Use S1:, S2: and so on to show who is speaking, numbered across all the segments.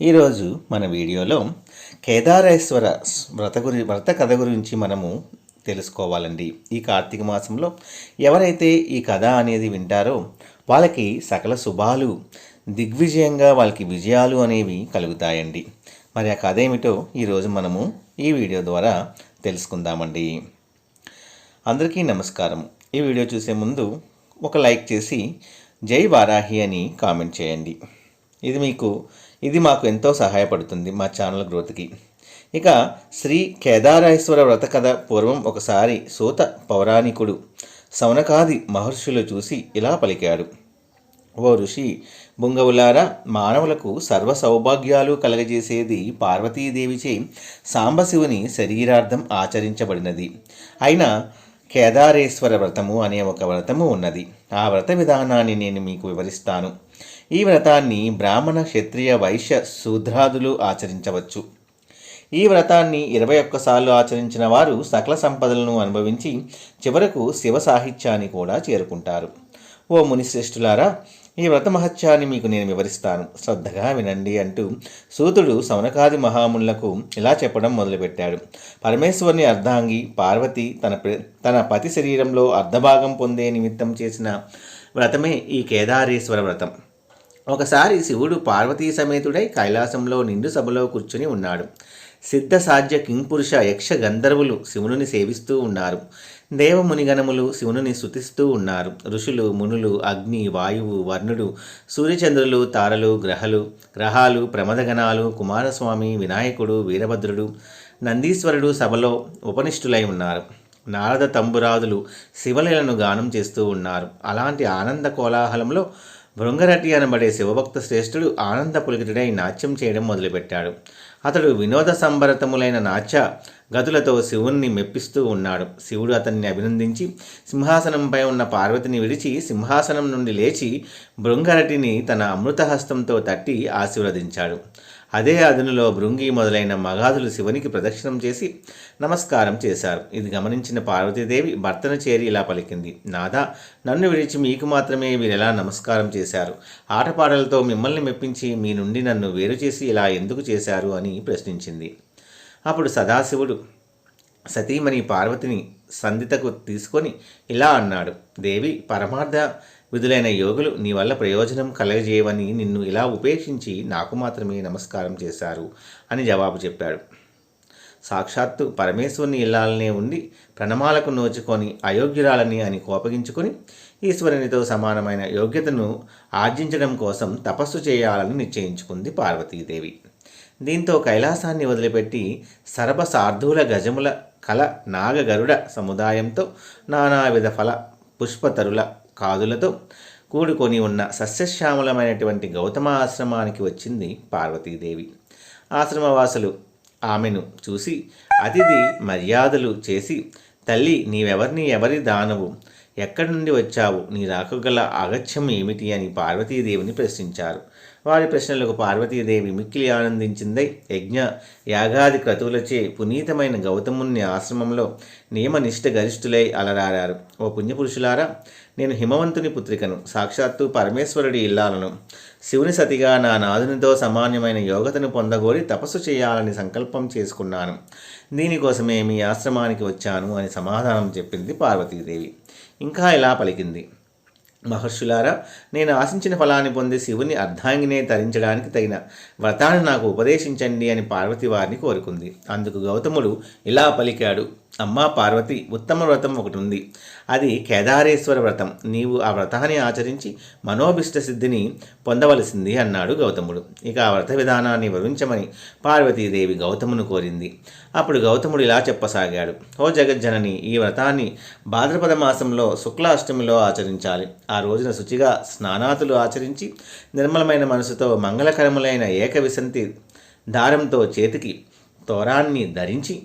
S1: ఈరోజు మన వీడియోలో కేదారేశ్వర వ్రత గురి వ్రత కథ గురించి మనము తెలుసుకోవాలండి. ఈ కార్తీక మాసంలో ఎవరైతే ఈ కథ అనేది వింటారో వాళ్ళకి సకల శుభాలు దిగ్విజయంగా వాళ్ళకి విజయాలు అనేవి కలుగుతాయండి. మరి ఆ కథ ఏమిటో ఈరోజు మనము ఈ వీడియో ద్వారా తెలుసుకుందామండి. అందరికీ నమస్కారం. ఈ వీడియో చూసే ముందు ఒక లైక్ చేసి జై వారాహి అని కామెంట్ చేయండి. ఇది మీకు ఇది మాకు ఎంతో సహాయపడుతుంది మా ఛానల్ గ్రోత్కి ఇక శ్రీ కేదారేశ్వర వ్రత కథ పూర్వం ఒకసారి సూత పౌరాణికుడు సౌనకాది మహర్షులు చూసి ఇలా పలికాడు. ఓ ఋషి బుంగవులారా మానవులకు సర్వ సౌభాగ్యాలు కలగజేసేది పార్వతీదేవిచే సాంబశివుని శరీరార్థం ఆచరించబడినది. అయినా కేదారేశ్వర వ్రతము అనే ఒక వ్రతము ఉన్నది. ఆ వ్రత విధానాన్ని నేను మీకు వివరిస్తాను. ఈ వ్రతాన్ని బ్రాహ్మణ క్షత్రియ వైశ్య శూద్రాదులు ఆచరించవచ్చు. ఈ వ్రతాన్ని ఇరవై ఒక్కసార్లు ఆచరించిన వారు సకల సంపదలను అనుభవించి చివరకు శివ సాహిత్యాన్ని కూడా చేరుకుంటారు. ఓ మునిశ్రేష్ఠులారా ఈ వ్రత మహత్యాన్ని మీకు నేను వివరిస్తాను. శ్రద్ధగా వినండి అంటూ సూతుడు సౌనకాది మహామునులకు ఇలా చెప్పడం మొదలుపెట్టాడు. పరమేశ్వరుని అర్ధాంగి పార్వతి తన ప్ర- తన పతి శరీరంలో అర్ధభాగం పొందే నిమిత్తం చేసిన వ్రతమే ఈ కేదారేశ్వర వ్రతం. ఒకసారి శివుడు పార్వతీ సమేతుడై కైలాసంలో నిండు సభలో కూర్చుని ఉన్నాడు. సిద్ధ సాధ్య కింపురుష యక్ష గంధర్వులు శివుని సేవిస్తూ ఉన్నారు. దేవమునిగణములు శివుని శుతిస్తూ ఉన్నారు. ఋషులు మునులు అగ్ని వాయువు వర్ణుడు సూర్యచంద్రులు తారలు గ్రహలు గ్రహాలు ప్రమదగణాలు కుమారస్వామి వినాయకుడు వీరభద్రుడు నందీశ్వరుడు సభలో ఉపనిష్ఠులై ఉన్నారు. నారద తంబురాదులు శివలీలను గానం చేస్తూ ఉన్నారు. అలాంటి ఆనంద కోలాహలంలో భృంగరటి అనబడే శివభక్త శ్రేష్ఠుడు ఆనంద పులికితుడై నాట్యం చేయడం మొదలుపెట్టాడు. అతడు వినోద సంభరతములైన నాట్య గతులతో శివుణ్ణి మెప్పిస్తూ ఉన్నాడు. శివుడు అతన్ని అభినందించి సింహాసనంపై ఉన్న పార్వతిని విడిచి సింహాసనం నుండి లేచి భృంగరటిని తన అమృతహస్తంతో తట్టి ఆశీర్వదించాడు. అదే అదునులో భృంగి మొదలైన మగాధులు శివునికి ప్రదక్షిణం చేసి నమస్కారం చేశారు. ఇది గమనించిన పార్వతీదేవి భర్తను చేరి ఇలా పలికింది నాదా నన్ను విడిచి మీకు మాత్రమే వీరెలా నమస్కారం చేశారు? ఆటపాటలతో మిమ్మల్ని మెప్పించి మీ నుండి నన్ను వేరు చేసి ఇలా ఎందుకు చేశారు? అని ప్రశ్నించింది. అప్పుడు సదాశివుడు సతీమణి పార్వతిని సంధితకు తీసుకొని ఇలా అన్నాడు దేవి పరమార్థ విధులైన యోగులు నీ వల్ల ప్రయోజనం కలగజేయవని నిన్ను ఇలా ఉపేక్షించి నాకు మాత్రమే నమస్కారం చేశారు అని జవాబు చెప్పాడు. సాక్షాత్తు పరమేశ్వరుని ఇల్లాలనే ఉండి ప్రణమాలకు నోచుకొని అయోగ్యురాలని అని కోపగించుకొని ఈశ్వరునితో సమానమైన యోగ్యతను ఆర్జించడం కోసం తపస్సు చేయాలని నిశ్చయించుకుంది పార్వతీదేవి. దీంతో కైలాసాన్ని వదిలిపెట్టి సర్వ గజముల కల నాగగరుడ సముదాయంతో నానావిధ ఫల పుష్పతరుల కాదులతో కూడుకొని ఉన్న సస్యశ్యామలమైనటువంటి గౌతమ ఆశ్రమానికి వచ్చింది పార్వతీదేవి. ఆశ్రమవాసులు ఆమెను చూసి అతిథి మర్యాదలు చేసి తల్లి నీవెవరిని ఎవరి దానవు? ఎక్కడి నుండి వచ్చావు? నీ రాకగల ఆగత్యం ఏమిటి? అని పార్వతీదేవిని ప్రశ్నించారు. వారి ప్రశ్నలకు పార్వతీదేవి మిక్కిలి ఆనందించిందై యజ్ఞ యాగాది క్రతువులచే పునీతమైన గౌతముని ఆశ్రమంలో నియమనిష్ట గరిష్ఠులై అలరారారు. ఓ పుణ్యపురుషులారా నేను హిమవంతుని పుత్రికను సాక్షాత్తు పరమేశ్వరుడి ఇల్లాలను శివుని సతిగా నా నాదునితో సమాన్యమైన యోగతను పొందగోరి తపస్సు చేయాలని సంకల్పం చేసుకున్నాను. దీనికోసమే మీ ఆశ్రమానికి వచ్చాను అని సమాధానం చెప్పింది పార్వతీదేవి. ఇంకా ఇలా పలికింది? మహర్షులారా నేను ఆశించిన ఫలాన్ని పొంది శివుని అర్ధాంగినే తరించడానికి తగిన వ్రతాన్ని నాకు ఉపదేశించండి అని పార్వతి వారిని కోరుకుంది. అందుకు గౌతముడు ఇలా పలికాడు. అమ్మా పార్వతి ఉత్తమ వ్రతం ఒకటి ఉంది. అది కేదారేశ్వర వ్రతం. నీవు ఆ వ్రతాన్ని ఆచరించి మనోభిష్ట సిద్ధిని పొందవలసింది అన్నాడు గౌతముడు. ఇక ఆ వ్రత విధానాన్ని వివరించమని పార్వతీదేవి గౌతమును కోరింది. అప్పుడు గౌతముడు ఇలా చెప్పసాగాడు. ఓ జగజ్జనని ఈ వ్రతాన్ని భాద్రపద మాసంలో శుక్లాష్టమిలో ఆచరించాలి. ఆ రోజున శుచిగా స్నానాతులు ఆచరించి నిర్మలమైన మనసుతో మంగళకరములైన ఏకవిసంతి దారంతో చేతికి తోరాన్ని ధరించి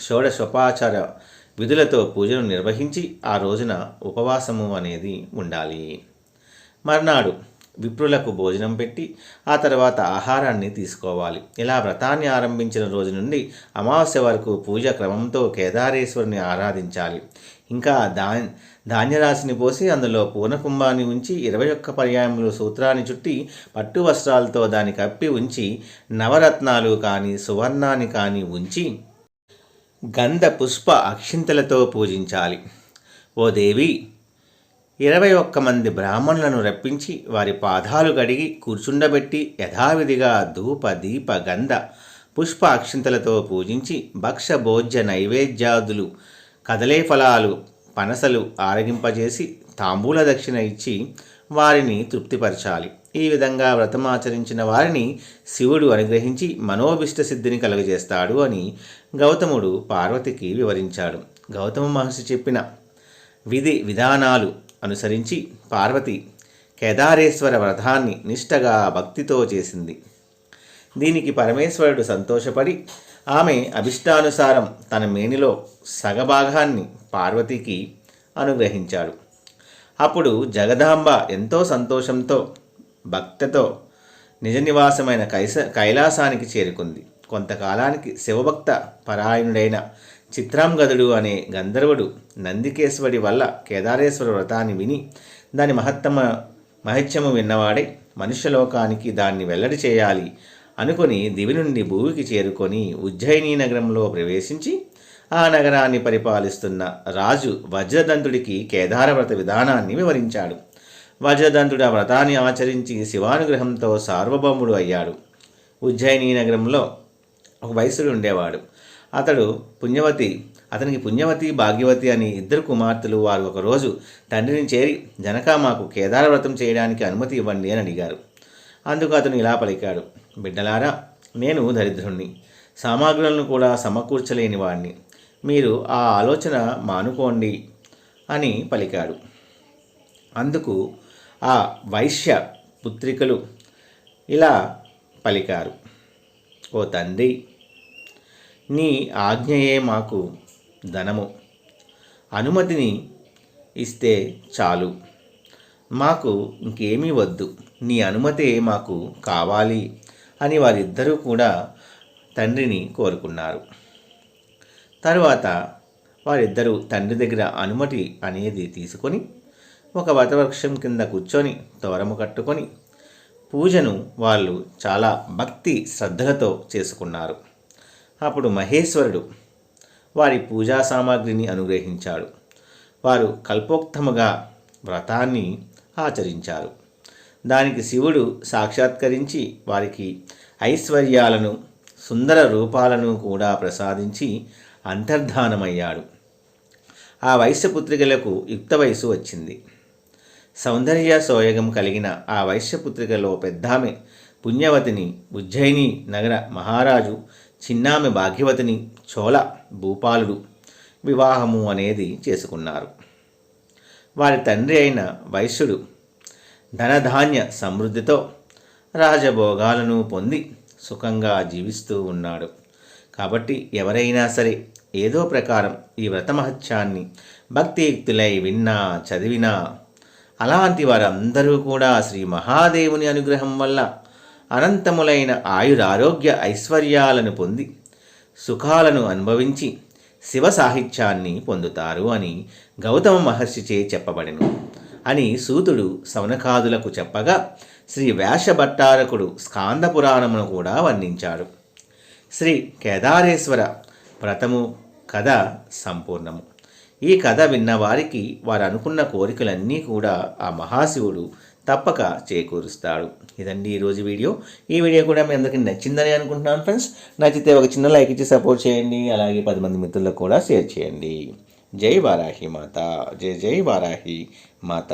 S1: షోడశోపాచార విధులతో పూజను నిర్వహించి ఆ రోజున ఉపవాసము అనేది ఉండాలి. మర్నాడు విప్రులకు భోజనం పెట్టి ఆ తర్వాత ఆహారాన్ని తీసుకోవాలి. ఇలా వ్రతాన్ని ఆరంభించిన రోజు నుండి అమావాస్య వరకు పూజ క్రమంతో కేదారేశ్వరుని ఆరాధించాలి. ఇంకా దా ధాన్యరాశిని పోసి అందులో పూర్ణకుంభాన్ని ఉంచి ఇరవై ఒక్క పర్యాయములు సూత్రాన్ని చుట్టి పట్టు వస్త్రాలతో దాన్ని కప్పి ఉంచి నవరత్నాలు కానీ సువర్ణాన్ని కానీ ఉంచి గంధ పుష్ప అక్షింతలతో పూజించాలి. ఓ దేవి ఇరవై ఒక్క మంది బ్రాహ్మణులను రప్పించి వారి పాదాలు గడిగి కూర్చుండబెట్టి యథావిధిగా ధూప దీప గంధ పుష్ప అక్షింతలతో పూజించి భక్ష భోజ్య నైవేద్యాదులు కదలే ఫలాలు పనసలు ఆరగింపజేసి తాంబూల దక్షిణ ఇచ్చి వారిని తృప్తిపరచాలి. ఈ విధంగా వ్రతమాచరించిన వారిని శివుడు అనుగ్రహించి మనోభిష్ట సిద్ధిని కలుగజేస్తాడు అని గౌతముడు పార్వతికి వివరించాడు. గౌతమ మహర్షి చెప్పిన విధి విధానాలు అనుసరించి పార్వతి కేదారేశ్వర వ్రతాన్ని నిష్టగా భక్తితో చేసింది. దీనికి పరమేశ్వరుడు సంతోషపడి ఆమె అభిష్టానుసారం తన మేనిలో సగభాగాన్ని పార్వతికి అనుగ్రహించాడు. అప్పుడు జగదాంబ ఎంతో సంతోషంతో భక్తతో నిజ నివాసమైన కైస కైలాసానికి చేరుకుంది. కొంతకాలానికి శివభక్త పరాయణుడైన చిత్రాంగదుడు అనే గంధర్వుడు నందికేశ్వడి వల్ల కేదారేశ్వర వ్రతాన్ని విని దాని మహత్తమ మహత్యము విన్నవాడే మనుష్యలోకానికి దాన్ని వెల్లడి చేయాలి అనుకుని దివి నుండి భూమికి చేరుకొని ఉజ్జయిని నగరంలో ప్రవేశించి ఆ నగరాన్ని పరిపాలిస్తున్న రాజు వజ్రదంతుడికి కేదారవ్రత విధానాన్ని వివరించాడు. వజ్రదంతుడు ఆ వ్రతాన్ని ఆచరించి శివానుగ్రహంతో సార్వభౌముడు అయ్యాడు. ఉజ్జయిని నగరంలో ఒక వయసుడు ఉండేవాడు. అతడు పుణ్యవతి అతనికి పుణ్యవతి భాగ్యవతి అని ఇద్దరు కుమార్తెలు వారు ఒకరోజు తండ్రిని చేరి జనక మాకు కేదారవ్రతం చేయడానికి అనుమతి ఇవ్వండి అని అడిగారు. అందుకు అతను ఇలా పలికాడు బిడ్డలారా నేను దరిద్రుణ్ణి. సామాగ్రులను కూడా సమకూర్చలేని వాడిని మీరు ఆ ఆలోచన మానుకోండి అని పలికాడు. అందుకు ఆ వైశ్య పుత్రికలు ఇలా పలికారు. ఓ తండ్రి నీ ఆజ్ఞయే మాకు ధనము. అనుమతిని ఇస్తే చాలు. మాకు ఇంకేమీ వద్దు. నీ అనుమతే మాకు కావాలి అని వారిద్దరూ కూడా తండ్రిని కోరుకున్నారు. తరువాత వారిద్దరూ తండ్రి దగ్గర అనుమతి అనేది తీసుకొని ఒక వటవృక్షం కింద కూర్చొని తోరము కట్టుకొని పూజను వాళ్ళు చాలా భక్తి శ్రద్ధలతో చేసుకున్నారు. అప్పుడు మహేశ్వరుడు వారి పూజా సామాగ్రిని అనుగ్రహించాడు. వారు కల్పోక్తముగా వ్రతాన్ని ఆచరించారు. దానికి శివుడు సాక్షాత్కరించి వారికి ఐశ్వర్యాలను సుందర రూపాలను కూడా ప్రసాదించి అంతర్ధానమయ్యాడు. ఆ వైశ్యపుత్రికలకు యుక్త వయసు వచ్చింది. సౌందర్య సోయగం కలిగిన ఆ వైశ్యపుత్రికలో పెద్దామె పుణ్యవతిని ఉజ్జయిని నగర మహారాజు చిన్నామె భాగ్యవతిని చోళ భూపాలుడు వివాహము అనేది చేసుకున్నారు. వారి తండ్రి అయిన వైశ్యుడు ధనధాన్య సమృద్ధితో రాజభోగాలను పొంది సుఖంగా జీవిస్తూ ఉన్నాడు. కాబట్టి ఎవరైనా సరే ఏదో ప్రకారం ఈ వ్రతమహత్యాన్ని భక్తియుక్తులై విన్నా చదివినా అలాంటి వారందరూ కూడా శ్రీ మహాదేవుని అనుగ్రహం వల్ల అనంతములైన ఆయురారోగ్య ఐశ్వర్యాలను పొంది సుఖాలను అనుభవించి శివ సాహిత్యాన్ని పొందుతారు అని గౌతమ మహర్షిచే చెప్పబడెను అని సూతుడు సవనకాదులకు చెప్పగా శ్రీ వ్యాసభట్టారకుడు స్కాంద పురాణమును కూడా వర్ణించాడు. శ్రీ కేదారేశ్వర వ్రతము కథ సంపూర్ణము. ఈ కథ విన్న వారికి వారు అనుకున్న కోరికలన్నీ కూడా ఆ మహాశివుడు తప్పక చేకూరుస్తాడు. ఇదండి ఈరోజు వీడియో. ఈ వీడియో కూడా మీ అందరికీ నచ్చిందని అనుకుంటున్నాను ఫ్రెండ్స్. నచ్చితే ఒక చిన్న లైక్ ఇచ్చి సపోర్ట్ చేయండి. అలాగే పది మంది మిత్రులకు కూడా షేర్ చేయండి. జై వారాహి మాత. జై జై వారాహి మాత.